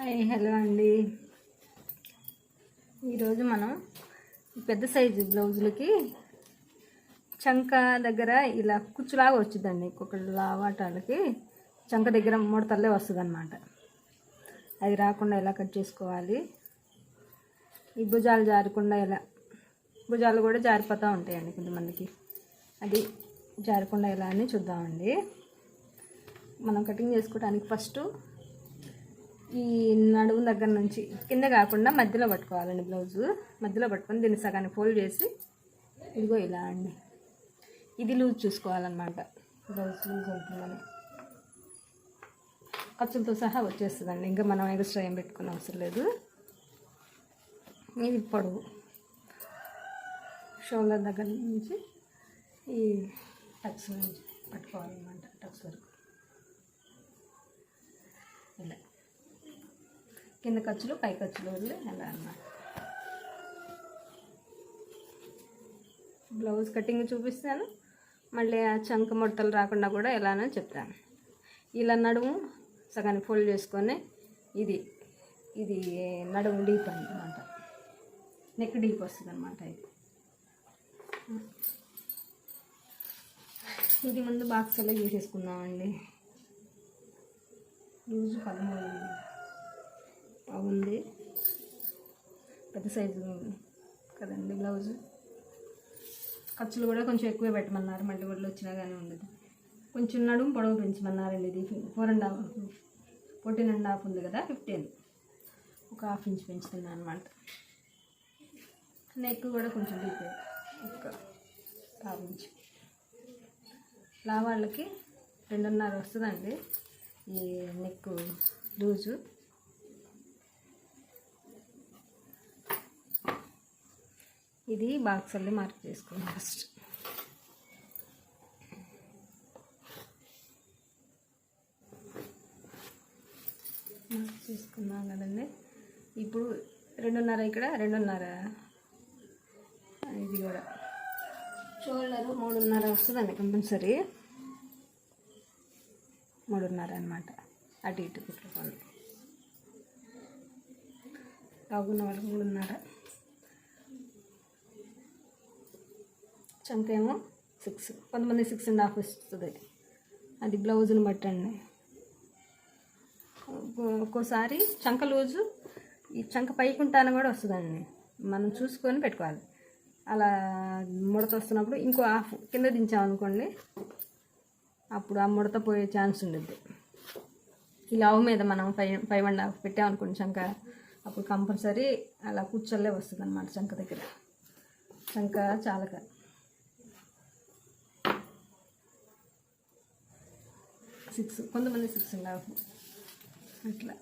Hi hello అండి. ఈరోజు మనం పెద్ద సైజు బ్లౌజులకి చంక దగ్గర ఇలా కుచ్చులాగా వచ్చిందండి ఒక్కొక్కటి లావాటాలకి చంక దగ్గర మూడతల్లే వస్తుంది అనమాట అది రాకుండా ఎలా కట్ చేసుకోవాలి? ఈ భుజాలు జారకుండా ఎలా? భుజాలు కూడా జారిపోతూ ఉంటాయండి కొంతమందికి. అది జారకుండా ఎలా అని చూద్దామండి. మనం కటింగ్ చేసుకోవడానికి ఫస్ట్ ఈ నడుము దగ్గర నుంచి కింద కాకుండా మధ్యలో పట్టుకోవాలండి బ్లౌజు. మధ్యలో పట్టుకొని దీన్ని సగాన్ని ఫోల్డ్ చేసి ఇదిగో ఇలా అండి. ఇది లూజ్ చూసుకోవాలన్నమాట. బ్లౌజ్ లూజ్ అవుతుందని. ఖర్చులతో సహా వచ్చేస్తుందండి. ఇంకా మనం ఎక్స్ట్రా ఏం పెట్టుకునే అవసరం లేదు. ఇది పొడవు. షోల్డర్ దగ్గర నుంచి ఈ టక్స్ నుంచి పట్టుకోవాలన్నమాట టక్స్ వరకు ఇలా కింద ఖర్చులు పై ఖర్చులు వదిలి అలా అన్నమాట. బ్లౌజ్ కటింగ్ చూపిస్తాను. మళ్ళీ ఆ చంక ముడతలు రాకుండా కూడా ఎలానో చెప్తాను. ఇలా నడుము సగాన్ని ఫోల్డ్ చేసుకొని ఇది ఇది నడుము డీప్ అనమాట నెక్ డీప్ వస్తుంది అనమాట ఇది. ఇది ముందు బాక్స్ అలా చేసుకుందామండి. లూజు పదమూడు బాగుంది. పెద్ద సైజు కదండి బ్లౌజ్. ఖర్చులు కూడా కొంచెం ఎక్కువే పెట్టమన్నారు. మళ్ళీ ఒళ్ళు వచ్చినా కానీ ఉండదు. కొంచెం నడుము పొడవు పెంచమన్నారండి ఇది. Four and half fourteen and half ఉంది కదా ఫిఫ్టీన్. ఒక హాఫ్ ఇంచ్ పెంచుతున్నాను అనమాట నెక్ కూడా కొంచెం డీప్ ఒక హాఫ్ ఇంచ్. లావాళ్ళకి రెండున్నర వస్తుందండి ఈ నెక్ లూజు. ఇది బాక్స్ మార్క్ చేసుకోండి ఫస్ట్. మార్క్ చేసుకున్నాం కదండి. ఇప్పుడు రెండున్నర ఇక్కడ రెండున్నర. ఇది కూడా. షోల్డర్ మూడున్నర వస్తుందండి కంపల్సరీ. మూడున్నర అనమాట అటు ఇటు కుట్టుకోండి కాగున్న వాళ్ళకి మూడున్నర. చంకేమో సిక్స్. కొంతమంది సిక్స్ అండ్ హాఫ్ వస్తుంది అది బ్లౌజ్ని బట్టండి. ఒక్కోసారి చంక లూజు ఈ చంక పైకి ఉంటాను కూడా వస్తుందండి. మనం చూసుకొని పెట్టుకోవాలి. అలా ముడత వస్తున్నప్పుడు ఇంకో హాఫ్ కింద దించామనుకోండి అప్పుడు ఆ ముడత పోయే ఛాన్స్ ఉండద్ది. ఈ లావు మీద మనం ఫైవ్ ఫైవ్ అండ్ హాఫ్ పెట్టామనుకోండి చంక అప్పుడు కంపల్సరీ అలా కూర్చోలే వస్తుంది అనమాట చంక దగ్గర. చంక చాలక. సిక్స్ కొంతమంది సిక్స్ అండ్. అట్లా.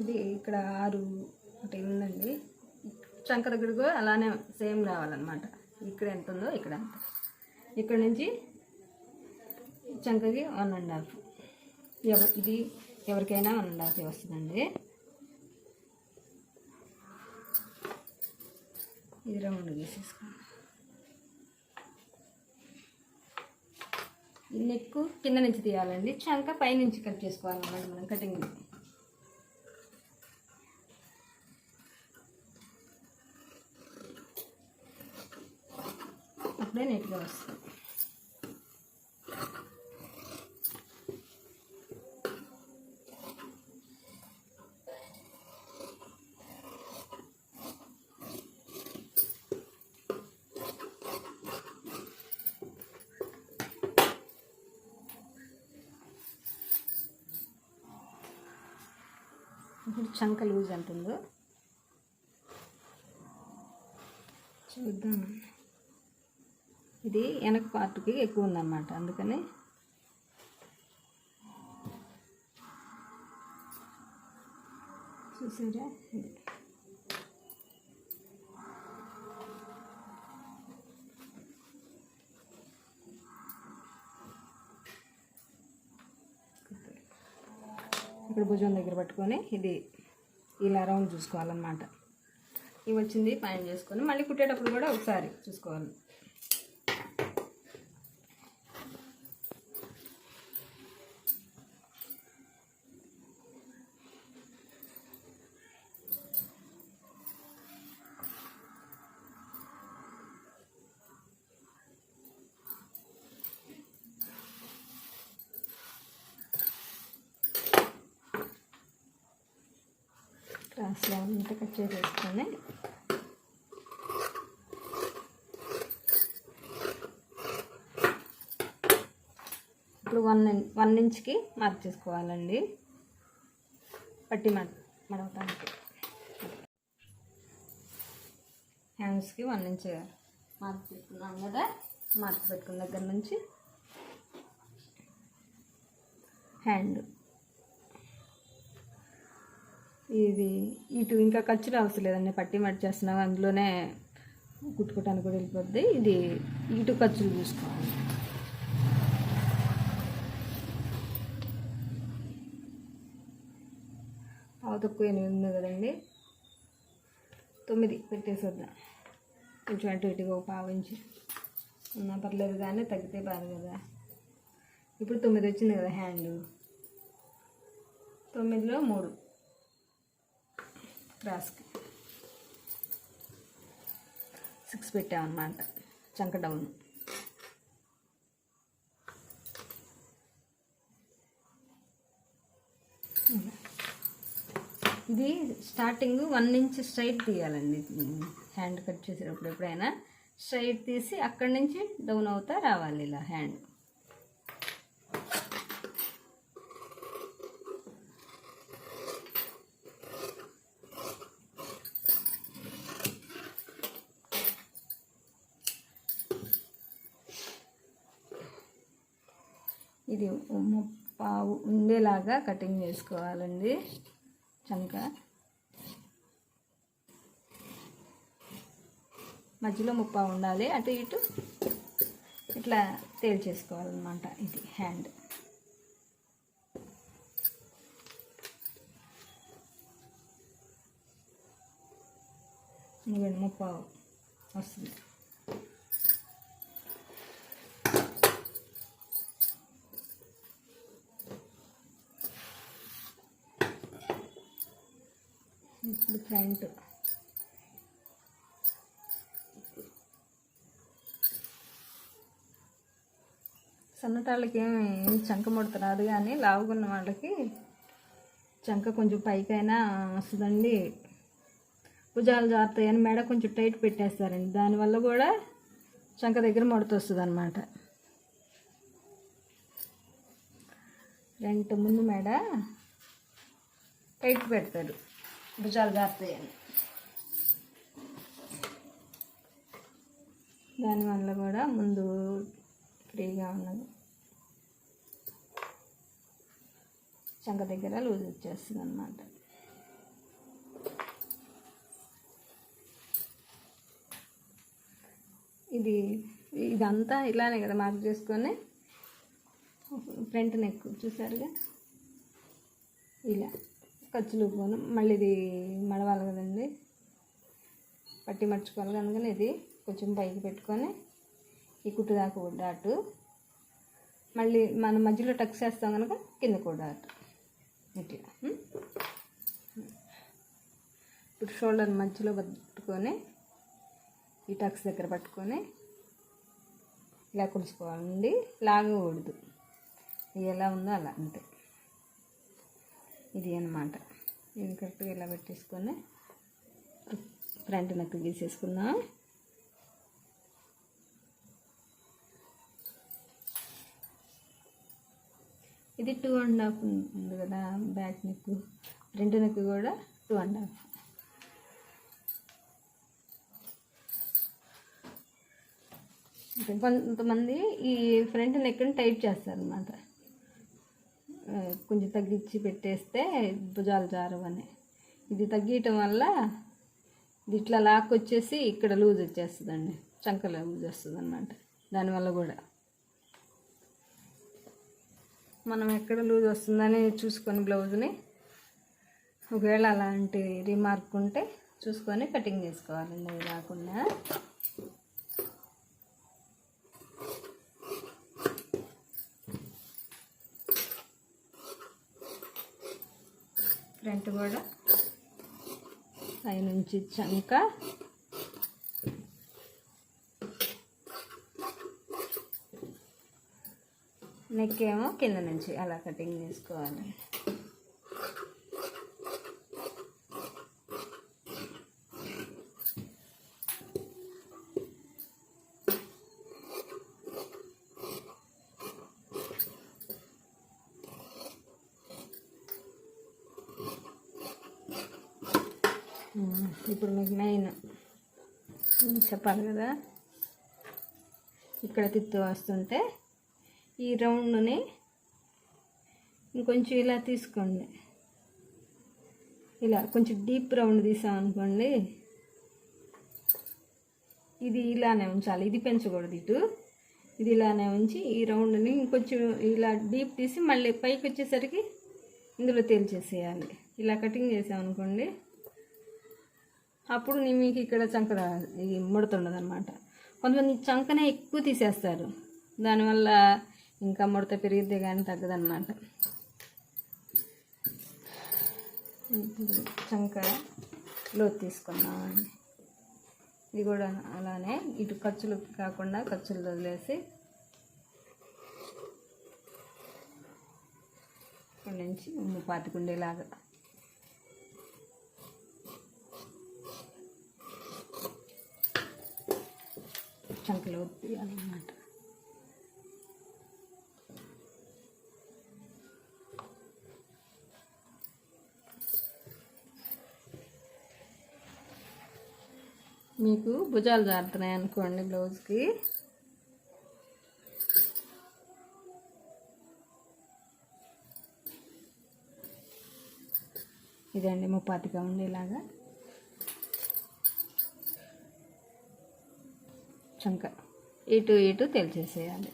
ఇది ఇక్కడ ఆరు ఒకటి ఉందండి. చంక దగ్గర కూడా అలానే సేమ్ రావాలన్నమాట. ఇక్కడ ఎంత ఉందో ఇక్కడ అంత. ఇక్కడ నుంచి చంకకి వన్ అండ్ హాఫ్ ఎవరు ఇది ఎవరికైనా వన్ అండ్ హాఫ్ వస్తుందండి. ఇది రౌండ్ తీసేసుకోండి. నెక్ కింద నుంచి తీయాలండి. చంక పై నుంచి కట్ చేసుకోవాలన్నమాట మనం కటింగ్. అప్పుడే నీట్గా వస్తుంది. చంక లూజ్ అంటుందో చూద్దాం. ఇది వెనక పార్ట్కి ఎక్కువ ఉందన్నమాట. అందుకని చూసారా? ఇది ఇక్కడ భుజం దగ్గర పట్టుకొని ఇది ఇలా రౌండ్ చూసుకోవాలన్నమాట. ఇవి వచ్చింది పైన చేసుకొని మళ్ళీ కుట్టేటప్పుడు కూడా ఒకసారి చూసుకోవాలి. స్లాబ్ అంతా కట్ చేసేసుకొని ఇప్పుడు వన్ వన్ ఇంచ్కి మార్క్ చేసుకోవాలండి. పట్టి మడ మడవటానికి హ్యాండ్స్కి వన్ ఇంచ్ మార్క్ పెట్టుకున్నాం కదా మార్క్ పెట్టుకున్న దగ్గర నుంచి హ్యాండ్. ఇది ఇటు ఇంకా ఖర్చులు అవసరం లేదండి. పట్టి మట్టి చేస్తున్నాం. అందులోనే కుట్టుకోవటానికి కూడా వెళ్ళిపోద్ది. ఇది ఇటు ఖర్చులు చూసుకోవాలి. పావు తక్కువ ఎనిమిది ఉంది కదండి. తొమ్మిది పెట్టేసొద్దాం కొంచెం అటు ఇటుగా పావించి పావు ఇంచు. ఉన్నా పర్లేదు కానీ తగ్గితే బాగా కదా. ఇప్పుడు తొమ్మిది వచ్చింది కదా హ్యాండ్. తొమ్మిదిలో మూడు. క్రాస్కి. సిక్స్ పెట్టామన్నమాట చంక డౌన్. ఇది స్టార్టింగ్ వన్ ఇంచ్ స్ట్రైట్ తీయాలండి. హ్యాండ్ కట్ చేసేటప్పుడు ఎప్పుడైనా స్ట్రైట్ తీసి అక్కడి నుంచి డౌన్ అవుతా రావాలి ఇలా హ్యాండ్. ఇది పావు ఉండేలాగా కటింగ్ చేసుకోవాలండి. చంక. మధ్యలో ముప్పా ఉండాలి. అటు ఇటు ఇట్లా తేల్చేసుకోవాలన్నమాట ఇది హ్యాండ్. ఇదిగోండి ముప్పావు వస్తుంది. ఇప్పుడు ఫ్రంట్. సన్నటాళ్ళకి ఏమి చంక ముడత రాదు కానీ లావుకున్న వాళ్ళకి చంక కొంచెం పైకైనా వస్తుందండి. భుజాలు జారుతాయని మెడ కొంచెం టైట్ పెట్టేస్తారండి. దానివల్ల కూడా చంక దగ్గర ముడత వస్తుంది అనమాట రెండు ముందు మెడ టైట్ పెడతారు. భుజాలు జారుతాయని దానివల్ల కూడా ముందు ఫ్రీగా ఉన్నది. చంక దగ్గర లూజ్ వచ్చేస్తుంది అనమాట ఇది ఇదంతా ఇలానే కదా మార్క్ చేసుకొని ఫ్రంట్ నెక్ చూసారుగా? ఇలా. ఖర్చులు పోను. మళ్ళీ ఇది మడవాలి కదండి. పట్టి మర్చుకోవాలి కనుక ఇది కొంచెం పైకి పెట్టుకొని ఈ కుట్టు దాకా కూడా అటు. మళ్ళీ మనం మధ్యలో టక్స్ వేస్తాం కనుక కింద కూడా అటు. ఇట్లా. ఇప్పుడు షోల్డర్ మధ్యలో పట్టుకొని ఈ టక్స్ దగ్గర పట్టుకొని ఇలా కొలుసుకోవాలండి లాగకూడదు. కూడదు ఎలా ఉందో అలా అంతే. ఇది అన్నమాట. నేను కరెక్ట్గా ఇలా పెట్టేసుకొని ఫ్రంట్ నెక్ గీసేసుకుందాం. ఇది టూ అండ్ హాఫ్ ఉంది కదా బ్యాక్ నెక్. ఫ్రంట్ నెక్ కూడా టూ అండ్ హాఫ్. కొంతమంది ఈ ఫ్రంట్ నెక్ని టైట్ అన్నమాట కొంచెం తగ్గించి పెట్టేస్తే భుజాలు జారవని. ఇది తగ్గియటం వల్ల ఇది ఇట్లా లాక్కొచ్చేసి ఇక్కడ లూజ్ వచ్చేస్తుందండి. చంకలో లూజ్ వస్తుంది అనమాట దానివల్ల కూడా. మనం ఎక్కడ లూజ్ వస్తుందని చూసుకొని బ్లౌజ్ని. ఒకవేళ అలాంటి రిమార్క్ ఉంటే చూసుకొని కటింగ్ చేసుకోవాలండి అది కాకుండా ఫ్రంట్ కూడా పైనుంచి చంక. నెక్ ఏమో కింద నుంచి అలా కటింగ్ చేసుకోవాలి. ఇప్పుడు మీకు మెయిన్ చెప్పాలి కదా? ఇక్కడ తిత్తు వస్తుంటే ఈ రౌండ్ని ఇంకొంచెం ఇలా తీసుకోండి. ఇలా కొంచెం డీప్ రౌండ్ తీసామనుకోండి ఇది ఇలానే ఉంచాలి. ఇది పెంచకూడదు ఇటు. ఇది ఇలానే ఉంచి ఈ రౌండ్ని ఇంకొంచెం ఇలా డీప్ తీసి మళ్ళీ పైకి వచ్చేసరికి ఇందులో తేల్చేసేయాలి. ఇలా కటింగ్ చేసామనుకోండి అప్పుడు మీకు ఇక్కడ చంక ఇది ముడుతుండదు అనమాట కొంతమంది చంకనే ఎక్కువ తీసేస్తారు. దానివల్ల ఇంకా ముడత పెరిగితే కానీ తగ్గదనమాట చంక లోతు తీసుకున్నామండి ఇది కూడా అలానే ఇటు ఖర్చులు కాకుండా ఖర్చులు వదిలేసి ఇక్కడ నుంచి ఉమ్ము పాతికుండేలాగా. చంకలో తీయాలన్నమాట మీకు భుజాలు జారుతున్నాయి అనుకోండి బ్లౌజ్కి. ఇదండి ముప్పాతిగా ఉండేలాగా. చంక. ఇటు ఇటు తెలిసేసేయాలి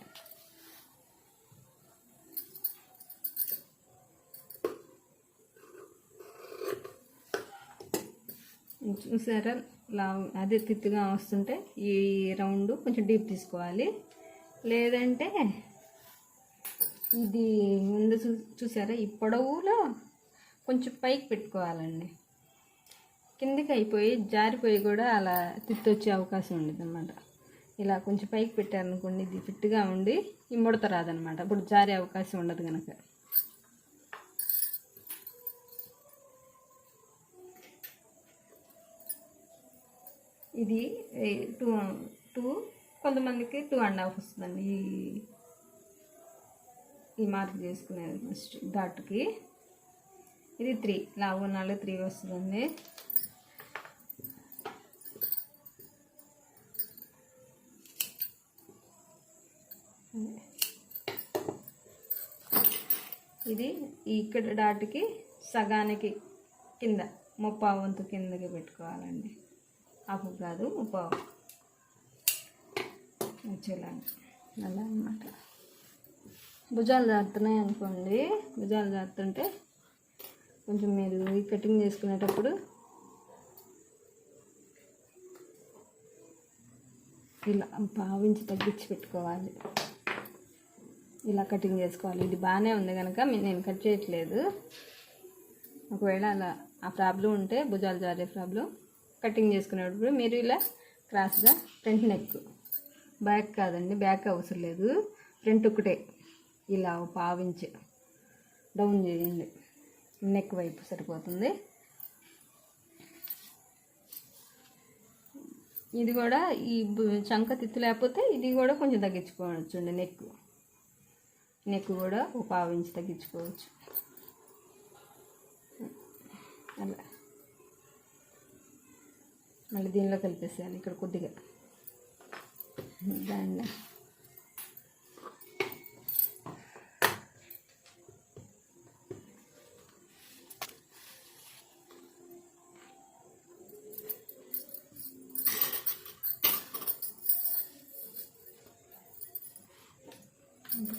చూసారా? లా అదే తిత్తుగా వస్తుంటే ఈ రౌండ్ కొంచెం డీప్ తీసుకోవాలి. లేదంటే ఇది ముందు చూ చూసారా? ఈ పొడవులో కొంచెం పైకి పెట్టుకోవాలండి. కిందికి అయిపోయి జారిపోయి కూడా అలా తిత్తొచ్చే అవకాశం ఉండదు అన్నమాట ఇలా కొంచెం పైకి పెట్టారనుకోండి ఇది ఫిట్గా ఉండి ఈ ముడత రాదనమాట. అప్పుడు జారే అవకాశం ఉండదు కనుక ఇది టూ టూ కొంతమందికి టూ అండ్ హాఫ్ వస్తుందండి. ఈ ఈ మార్క్ చేసుకునేది ఫస్ట్ ఘాటుకి ఇది త్రీ లావు నాలుగు త్రీ వస్తుందండి. ఇది ఇక్కడ డాట్కి సగానికి కింద ముప్పావు వంతు కిందకి పెట్టుకోవాలండి. అప్పు కాదు ముప్పావు. వచ్చేలాగా అలా అన్నమాట. భుజాలు జారుతున్నాయి అనుకోండి. భుజాలు జారుతుంటే కొంచెం మీరు ఈ కటింగ్ చేసుకునేటప్పుడు ఇలా భావించి తగ్గించి పెట్టుకోవాలి. ఇలా కటింగ్ చేసుకోవాలి. ఇది బాగానే ఉంది కనుక నేను కట్ చేయట్లేదు. ఒకవేళ అలా ఆ ప్రాబ్లం ఉంటే భుజాలు జారే ప్రాబ్లం కటింగ్ చేసుకునేటప్పుడు మీరు ఇలా క్రాస్గా ఫ్రంట్ నెక్ బ్యాక్ కాదండి బ్యాక్ అవసరం లేదు. ఫ్రంట్ ఒకటే ఇలా పావించి డౌన్ చేయండి. నెక్ వైపు సరిపోతుంది. ఇది కూడా ఈ చంక తిత్తు లేకపోతే ఇది కూడా కొంచెం తగ్గించుకోవచ్చు అండి నెక్. నెక్ కూడా ఒక పావు ఇంచు తగ్గించుకోవచ్చు. అలా. మళ్ళీ దీనిలో కలిపేసాను ఇక్కడ కొద్దిగా. దాన్ని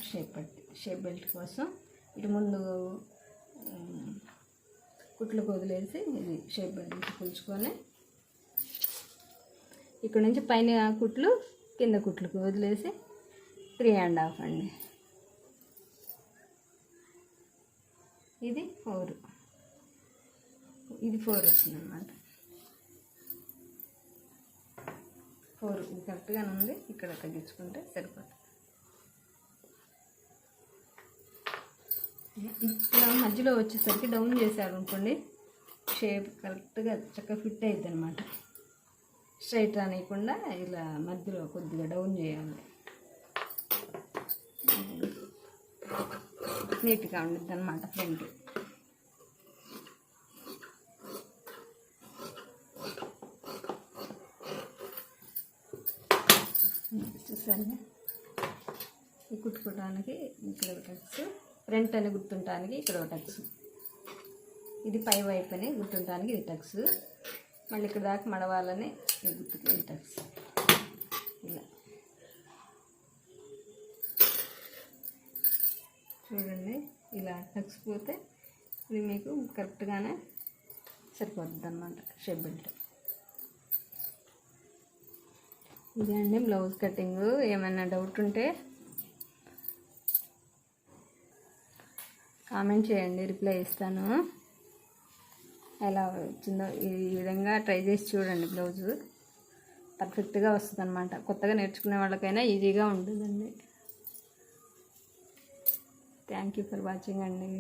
షేప్ షేప్ బెల్ట్ కోసం ఇటు ముందు కుట్లు కుట్లకు వదిలేసి ఇది షేప్ బెల్ట్ కుల్చుకొని ఇక్కడ నుంచి పైన కుట్లు కింద కుట్లకు వదిలేసి త్రీ అండ్ హాఫ్ అండి. ఇది ఫోర్. ఇది ఫోర్ వచ్చిందన్నమాట. ఫోర్ కరెక్ట్గానే ఉంది. ఇక్కడ తగ్గించుకుంటే సరిపోతుంది. ఇలా మధ్యలో వచ్చేసరికి డౌన్ చేశారు అనుకోండి షేప్ కరెక్ట్గా చక్కగా ఫిట్ అవుతుంది అనమాట స్ట్రైట్ రానియకుండా ఇలా మధ్యలో కొద్దిగా డౌన్ చేయాలి. నీట్గా ఉండిద్ది అనమాట ఫ్రంట్ చూసాను కుట్టుకోవడానికి ఇక్కడ కట్స్ ఫ్రంట్ అని గుర్తుంటానికి ఇక్కడ ఒక టక్స్. ఇది పై వైపుని గుర్తుంటానికి ఇది టక్స్. మళ్ళీ ఇక్కడ దాకా మడవాలని ఇది గుర్తుకు ఇది టక్స్. ఇలా. చూడండి ఇలా టక్స్ పోతే ఇది మీకు కరెక్ట్గానే సరిపోతుంది అన్నమాట షేప్ బెల్ట్. ఇదే అండి బ్లౌజ్ కటింగ్. ఏమైనా డౌట్ ఉంటే కామెంట్ చేయండి రిప్లై ఇస్తాను. ఎలా వచ్చిందో ఈ విధంగా ట్రై చేసి చూడండి బ్లౌజు. పర్ఫెక్ట్గా వస్తుంది అనమాట కొత్తగా నేర్చుకునే వాళ్ళకైనా ఈజీగా ఉంటుందండి. థ్యాంక్ యూ ఫర్ వాచింగ్ అండి.